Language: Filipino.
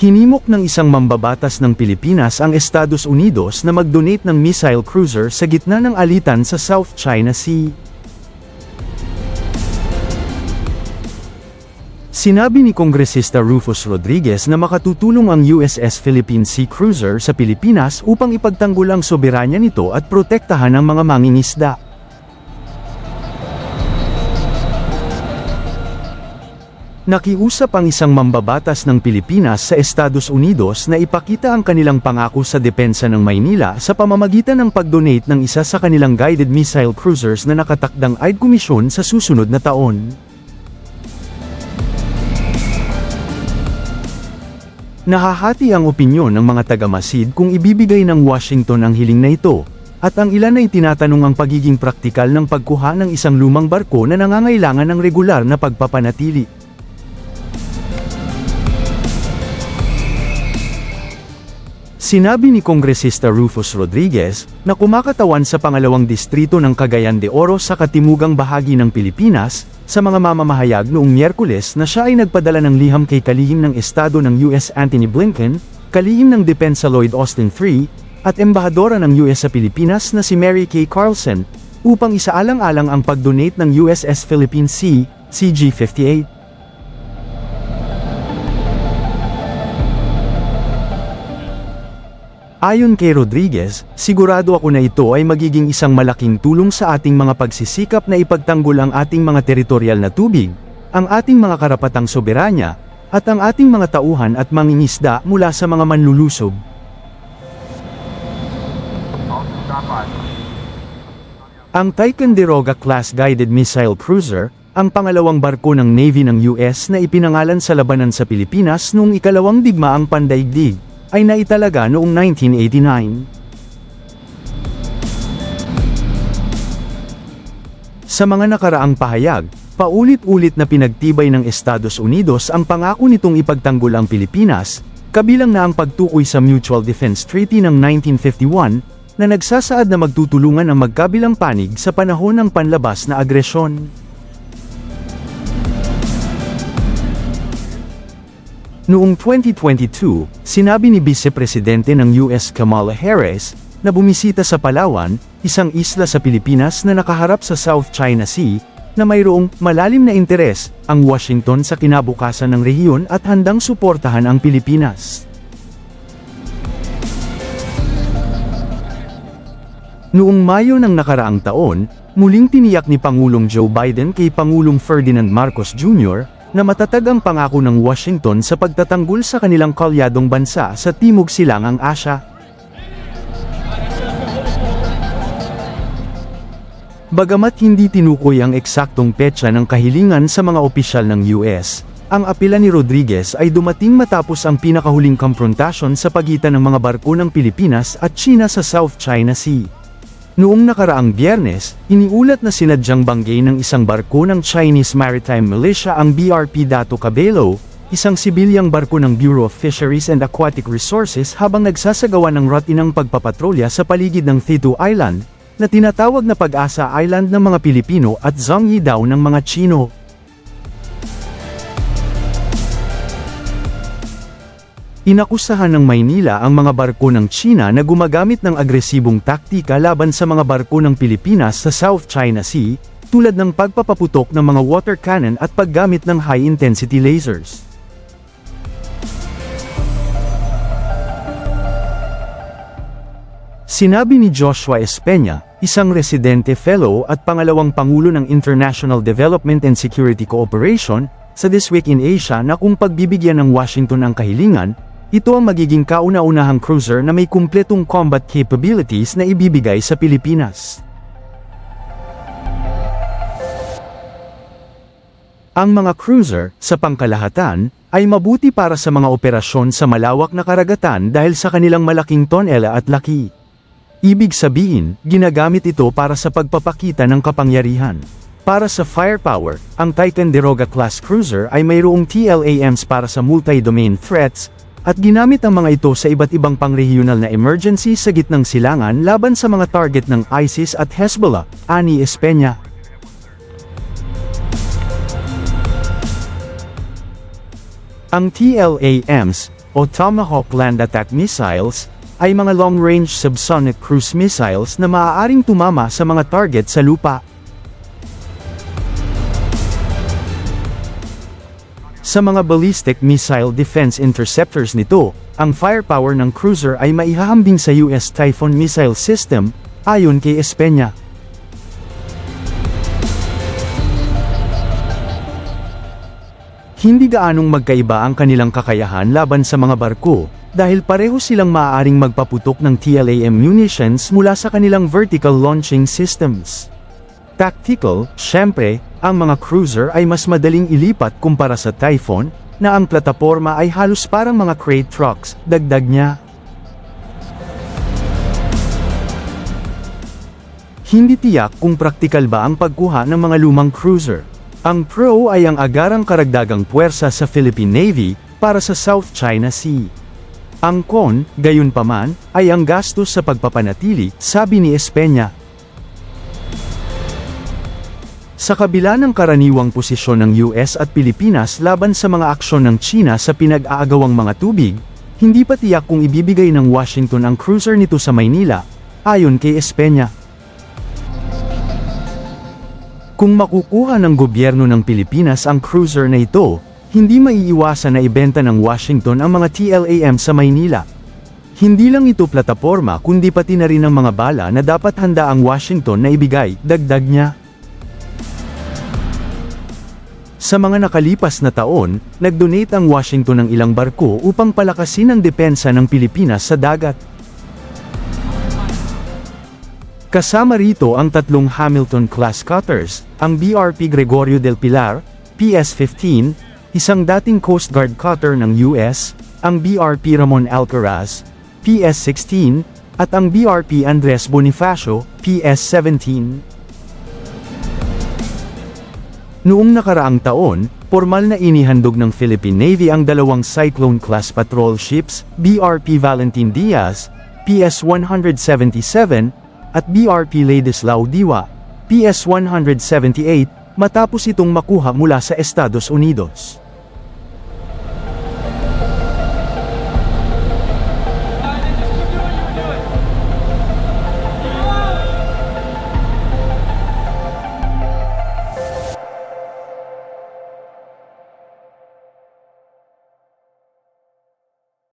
Hinimok ng isang mambabatas ng Pilipinas ang Estados Unidos na mag-donate ng missile cruiser sa gitna ng alitan sa South China Sea. Sinabi ni Kongresista Rufus Rodriguez na makatutulong ang USS Philippine Sea Cruiser sa Pilipinas upang ipagtanggol ang soberanya nito at protektahan ang mga mangingisda. Nakiusap ang isang mambabatas ng Pilipinas sa Estados Unidos na ipakita ang kanilang pangako sa depensa ng Maynila sa pamamagitan ng pag-donate ng isa sa kanilang guided missile cruisers na nakatakdang aid komisyon sa susunod na taon. Nahahati ang opinyon ng mga taga-Masid kung ibibigay ng Washington ang hiling na ito, at ang ilan ay tinatanong ang pagiging praktikal ng pagkuha ng isang lumang barko na nangangailangan ng regular na pagpapanatili. Sinabi ni Kongresista Rufus Rodriguez na kumakatawan sa pangalawang distrito ng Cagayan de Oro sa katimugang bahagi ng Pilipinas, sa mga mamamahayag noong Miyerkules na siya ay nagpadala ng liham kay kalihim ng Estado ng US Anthony Blinken, kalihim ng Depensa Lloyd Austin III, at embahadora ng US sa Pilipinas na si Mary Kay Carlson, upang isaalang-alang ang pag-donate ng USS Philippine Sea, CG-58. Ayon kay Rodriguez, sigurado ako na ito ay magiging isang malaking tulong sa ating mga pagsisikap na ipagtanggol ang ating mga teritorial na tubig, ang ating mga karapatang soberanya, at ang ating mga tauhan at mangingisda mula sa mga manlulusob. Ang Ticonderoga class guided missile cruiser, ang pangalawang barko ng Navy ng US na ipinangalan sa labanan sa Pilipinas noong ikalawang digmaang pandaigdig, ay naitalaga noong 1989. Sa mga nakaraang pahayag, paulit-ulit na pinagtibay ng Estados Unidos ang pangako nitong ipagtanggol ang Pilipinas, kabilang na ang pagtukoy sa Mutual Defense Treaty ng 1951, na nagsasaad na magtutulungan ang magkabilang panig sa panahon ng panlabas na agresyon. Noong 2022, sinabi ni Vice Presidente ng US Kamala Harris, na bumisita sa Palawan, isang isla sa Pilipinas na nakaharap sa South China Sea, na mayroong malalim na interes ang Washington sa kinabukasan ng rehiyon at handang suportahan ang Pilipinas. Noong Mayo ng nakaraang taon, muling tiniyak ni Pangulong Joe Biden kay Pangulong Ferdinand Marcos Jr. na matatag ang pangako ng Washington sa pagtatanggol sa kanilang kalyadong bansa sa Timog Silangang Asya. Bagamat hindi tinukoy ang eksaktong petsa ng kahilingan sa mga opisyal ng US, ang apela ni Rodriguez ay dumating matapos ang pinakahuling konfrontasyon sa pagitan ng mga barko ng Pilipinas at China sa South China Sea. Noong nakaraang biyernes, iniulat na sinadyang banggay ng isang barko ng Chinese Maritime Militia ang BRP Dato Cabello, isang sibilyang barko ng Bureau of Fisheries and Aquatic Resources habang nagsasagawa ng rutinang pagpapatrolya sa paligid ng Thitu Island, na tinatawag na Pag-asa Island ng mga Pilipino at Zhongyi daw ng mga Chino. Inakusahan ng Maynila ang mga barko ng China na gumagamit ng agresibong taktika laban sa mga barko ng Pilipinas sa South China Sea, tulad ng pagpapaputok ng mga water cannon at paggamit ng high-intensity lasers. Sinabi ni Joshua Espeña, isang residente fellow at pangalawang pangulo ng International Development and Security Cooperation, sa This Week in Asia na kung pagbibigyan ng Washington ang kahilingan, ito ang magiging kauna-unahang cruiser na may kumpletong combat capabilities na ibibigay sa Pilipinas. Ang mga cruiser, sa pangkalahatan, ay mabuti para sa mga operasyon sa malawak na karagatan dahil sa kanilang malaking tonela at laki. Ibig sabihin, ginagamit ito para sa pagpapakita ng kapangyarihan. Para sa firepower, ang Ticonderoga class cruiser ay mayroong TLAMs para sa multi-domain threats, at ginamit ang mga ito sa iba't ibang pangregional na emergency sa gitnang silangan laban sa mga target ng ISIS at Hezbollah, ani Espeña. Ang TLAMs, o Tomahawk Land Attack Missiles, ay mga long-range subsonic cruise missiles na maaaring tumama sa mga target sa lupa. Sa mga ballistic missile defense interceptors nito, ang firepower ng cruiser ay maihahambing sa US Typhoon missile system, ayon kay Espenya. Hindi gaanong magkaiba ang kanilang kakayahan laban sa mga barko, dahil pareho silang maaaring magpaputok ng TLAM munitions mula sa kanilang vertical launching systems. Tactical, syempre, ang mga cruiser ay mas madaling ilipat kumpara sa Typhoon, na ang plataporma ay halos parang mga crate trucks, dagdag niya. Hindi tiyak kung praktikal ba ang pagkuha ng mga lumang cruiser. Ang Pro ay ang agarang karagdagang puwersa sa Philippine Navy para sa South China Sea. Ang Con, gayunpaman, ay ang gastos sa pagpapanatili, sabi ni Espenya. Sa kabila ng karaniwang posisyon ng US at Pilipinas laban sa mga aksyon ng China sa pinag-aagawang mga tubig, hindi pa tiyak kung ibibigay ng Washington ang cruiser nito sa Maynila, ayon kay Espenya. Kung makukuha ng gobyerno ng Pilipinas ang cruiser na ito, hindi maiiwasan na ibenta ng Washington ang mga TLAM sa Maynila. Hindi lang ito plataporma kundi pati na rin ang mga bala na dapat handa ang Washington na ibigay, dagdag niya. Sa mga nakalipas na taon, nag-donate ang Washington ng ilang barko upang palakasin ang depensa ng Pilipinas sa dagat. Kasama rito ang tatlong Hamilton-class cutters, ang BRP Gregorio del Pilar, PS-15, isang dating Coast Guard cutter ng US, ang BRP Ramon Alcaraz, PS-16, at ang BRP Andres Bonifacio, PS-17. Noong nakaraang taon, formal na inihandog ng Philippine Navy ang dalawang Cyclone-class patrol ships, BRP Valentin Diaz, PS-177, at BRP Ladislao Diwa, PS-178, matapos itong makuha mula sa Estados Unidos.